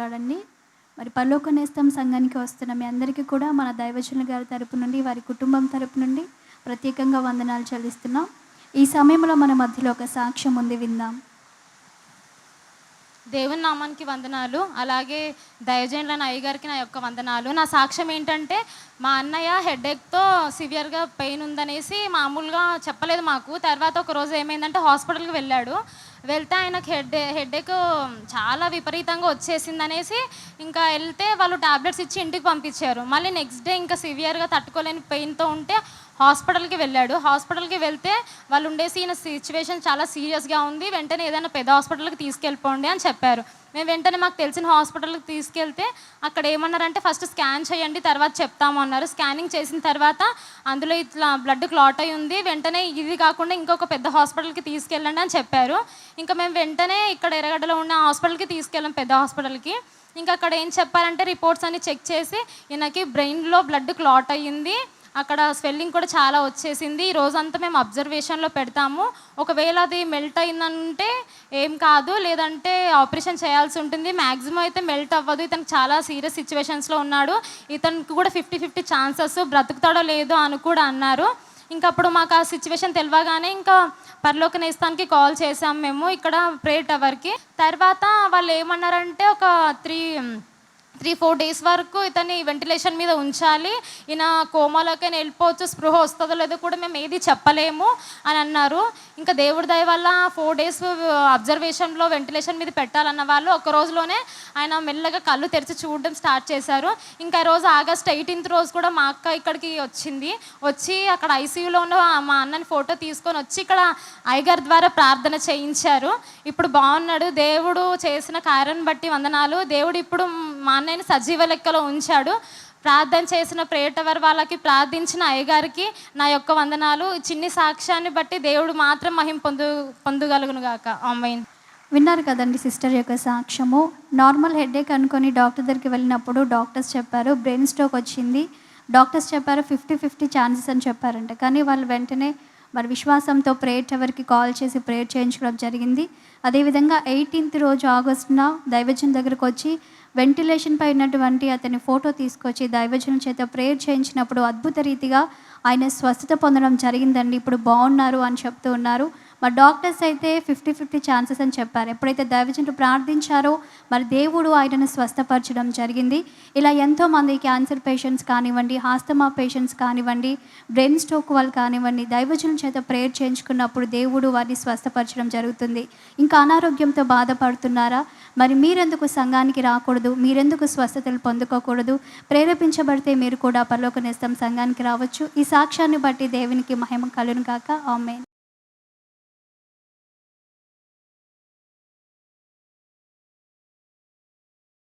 మాట్లాడండి. మరి పరలోక నేస్తం సంఘానికి వస్తున్న మీ అందరికీ కూడా మన దైవజనుల గారి తరపు నుండి వారి కుటుంబం తరపు నుండి ప్రత్యేకంగా వందనాలు చెల్లిస్తున్నాం. ఈ సమయంలో మన మధ్యలో ఒక సాక్ష్యం ఉంది విందాం. దేవుని నామానికి వందనాలు. అలాగే దయజనుల అయ్యగారికి నా యొక్క వందనాలు. నా సాక్ష్యం ఏంటంటే మా అన్నయ్య హెడేక్తో సివియర్గా పెయిన్ ఉందనేసి మామూలుగా చెప్పలేదు మాకు. తర్వాత ఒక రోజు ఏమైందంటే హాస్పిటల్కి వెళ్ళాడు. వెళ్తే ఆయనకు హెడ్ హెడేక్ చాలా విపరీతంగా వచ్చేసింది అనేసి ఇంకా వెళ్తే వాళ్ళు టాబ్లెట్స్ ఇచ్చి ఇంటికి పంపించారు. మళ్ళీ నెక్స్ట్ డే ఇంకా సివియర్గా తట్టుకోలేని పెయిన్తో ఉంటే హాస్పిటల్కి వెళ్ళాడు. హాస్పిటల్కి వెళ్తే వాళ్ళు ఉండేసి ఈయన సిచ్యువేషన్ చాలా సీరియస్గా ఉంది. వెంటనే ఏదైనా పెద్ద హాస్పిటల్కి తీసుకెళ్ళిపోండి అని చెప్పారు. మేము వెంటనే మాకు తెలిసిన హాస్పిటల్కి తీసుకెళ్తే అక్కడ ఏమన్నారంటే ఫస్ట్ స్కాన్ చేయండి తర్వాత చెప్తాము అన్నారు. స్కానింగ్ చేసిన తర్వాత అందులో ఇట్లా బ్లడ్ క్లాట్ అయి ఉంది. వెంటనే ఇది కాకుండా ఇంకొక పెద్ద హాస్పిటల్కి తీసుకెళ్ళండి అని చెప్పారు. ఇంకా మేము వెంటనే ఇక్కడ ఎర్రగడ్డలో ఉన్న హాస్పిటల్కి తీసుకెళ్ళాం పెద్ద హాస్పిటల్కి. ఇంకా అక్కడ ఏం చెప్పారంటే రిపోర్ట్స్ అన్ని చెక్ చేసి ఈయనకి బ్రెయిన్లో బ్లడ్ క్లాట్ అయ్యింది. అక్కడ స్వెల్లింగ్ కూడా చాలా వచ్చేసింది. ఈ రోజంతా మేము అబ్జర్వేషన్లో పెడతాము. ఒకవేళ అది మెల్ట్ అయిందంటే ఏం కాదు. లేదంటే ఆపరేషన్ చేయాల్సి ఉంటుంది. మ్యాక్సిమం అయితే మెల్ట్ అవ్వదు. ఇతను చాలా సీరియస్ సిచ్యువేషన్స్లో ఉన్నాడు. ఇతనికి కూడా ఫిఫ్టీ ఫిఫ్టీ ఛాన్సెస్. బ్రతుకుతాడో లేదో అని కూడా అన్నారు. ఇంకా అప్పుడు మాకు ఆ సిచ్యువేషన్ తెలియగానే ఇంకా పరలోక నేస్తానికి కాల్ చేసాము మేము ఇక్కడ ప్రే టవర్కి. తర్వాత వాళ్ళు ఏమన్నారంటే ఒక త్రీ త్రీ ఫోర్ డేస్ వరకు ఇతన్ని వెంటిలేషన్ మీద ఉంచాలి. ఈయన కోమాలోకైనా వెళ్ళిపోవచ్చు స్పృహ వస్తుందో లేదో కూడా మేము ఏది చెప్పలేము అని అన్నారు. ఇంకా దేవుడి దయ వల్ల ఫోర్ డేస్ అబ్జర్వేషన్లో వెంటిలేషన్ మీద పెట్టాలన్న వాళ్ళు ఒక రోజులోనే ఆయన మెల్లగా కళ్ళు తెరిచి చూడడం స్టార్ట్ చేశారు. ఇంకా ఈ రోజు ఆగస్ట్ ఎయిటీన్త్ రోజు కూడా మా అక్క ఇక్కడికి వచ్చింది. వచ్చి అక్కడ ఐసీయూలో ఉన్న మా అన్నని ఫోటో తీసుకొని వచ్చి ఇక్కడ ఐగర్ ద్వారా ప్రార్థన చేయించారు. ఇప్పుడు బాగున్నాడు. దేవుడు చేసిన కార్యం బట్టి వందనాలు. దేవుడు ఇప్పుడు మా అన్నయ్యని సజీవ లెక్కలో ఉంచాడు. ప్రార్థన చేసిన ప్రేటవర్ వాళ్ళకి ప్రార్థించిన అయ్యగారికి నా యొక్క వందనాలు. చిన్ని సాక్ష్యాన్ని బట్టి దేవుడు మాత్రం మహిం పొందు పొందగలుగును గాక. అమ్మాయి విన్నారు కదండి సిస్టర్ యొక్క సాక్ష్యము. నార్మల్ హెడేక్ అనుకొని డాక్టర్ దగ్గరికి వెళ్ళినప్పుడు డాక్టర్స్ చెప్పారు బ్రెయిన్ స్ట్రోక్ వచ్చింది. డాక్టర్స్ చెప్పారు ఫిఫ్టీ ఫిఫ్టీ ఛాన్సెస్ అని చెప్పారంట. కానీ వాళ్ళు వెంటనే మరి విశ్వాసంతో ప్రేయర్ టవర్కి కాల్ చేసి ప్రేయర్ చేయించుకోవడం జరిగింది. అదేవిధంగా ఎయిటీన్త్ రోజు ఆగస్టున దైవజన్ దగ్గరకు వచ్చి వెంటిలేషన్ పై ఉన్నటువంటి అతని ఫోటో తీసుకొచ్చి దైవజనం చేత ప్రేయర్ చేయించినప్పుడు అద్భుత రీతిగా ఆయన స్వస్థత పొందడం జరిగిందండి. ఇప్పుడు బాగున్నారు అని చెప్తూ ఉన్నారు. మరి డాక్టర్స్ అయితే ఫిఫ్టీ ఫిఫ్టీ ఛాన్సెస్ అని చెప్పారు. ఎప్పుడైతే దైవజనులు ప్రార్థించారో మరి దేవుడు ఆయనను స్వస్థపరచడం జరిగింది. ఇలా ఎంతోమంది క్యాన్సర్ పేషెంట్స్ కానివ్వండి హాస్తమా పేషెంట్స్ కానివ్వండి బ్రెయిన్ స్ట్రోక్ వాళ్ళు కానివ్వండి దైవజనుల చేత ప్రేయర్ చేయించుకున్నప్పుడు దేవుడు వారిని స్వస్థపరచడం జరుగుతుంది. ఇంకా అనారోగ్యంతో బాధపడుతున్నారా? మరి మీరెందుకు సంఘానికి రాకూడదు? మీరెందుకు స్వస్థతలు పొందుకోకూడదు? ప్రేరేపించబడితే మీరు కూడా పరలోక నేస్తం సంఘానికి రావచ్చు. ఈ సాక్ష్యాన్ని బట్టి దేవునికి మహిమ కలును కాక ఆమె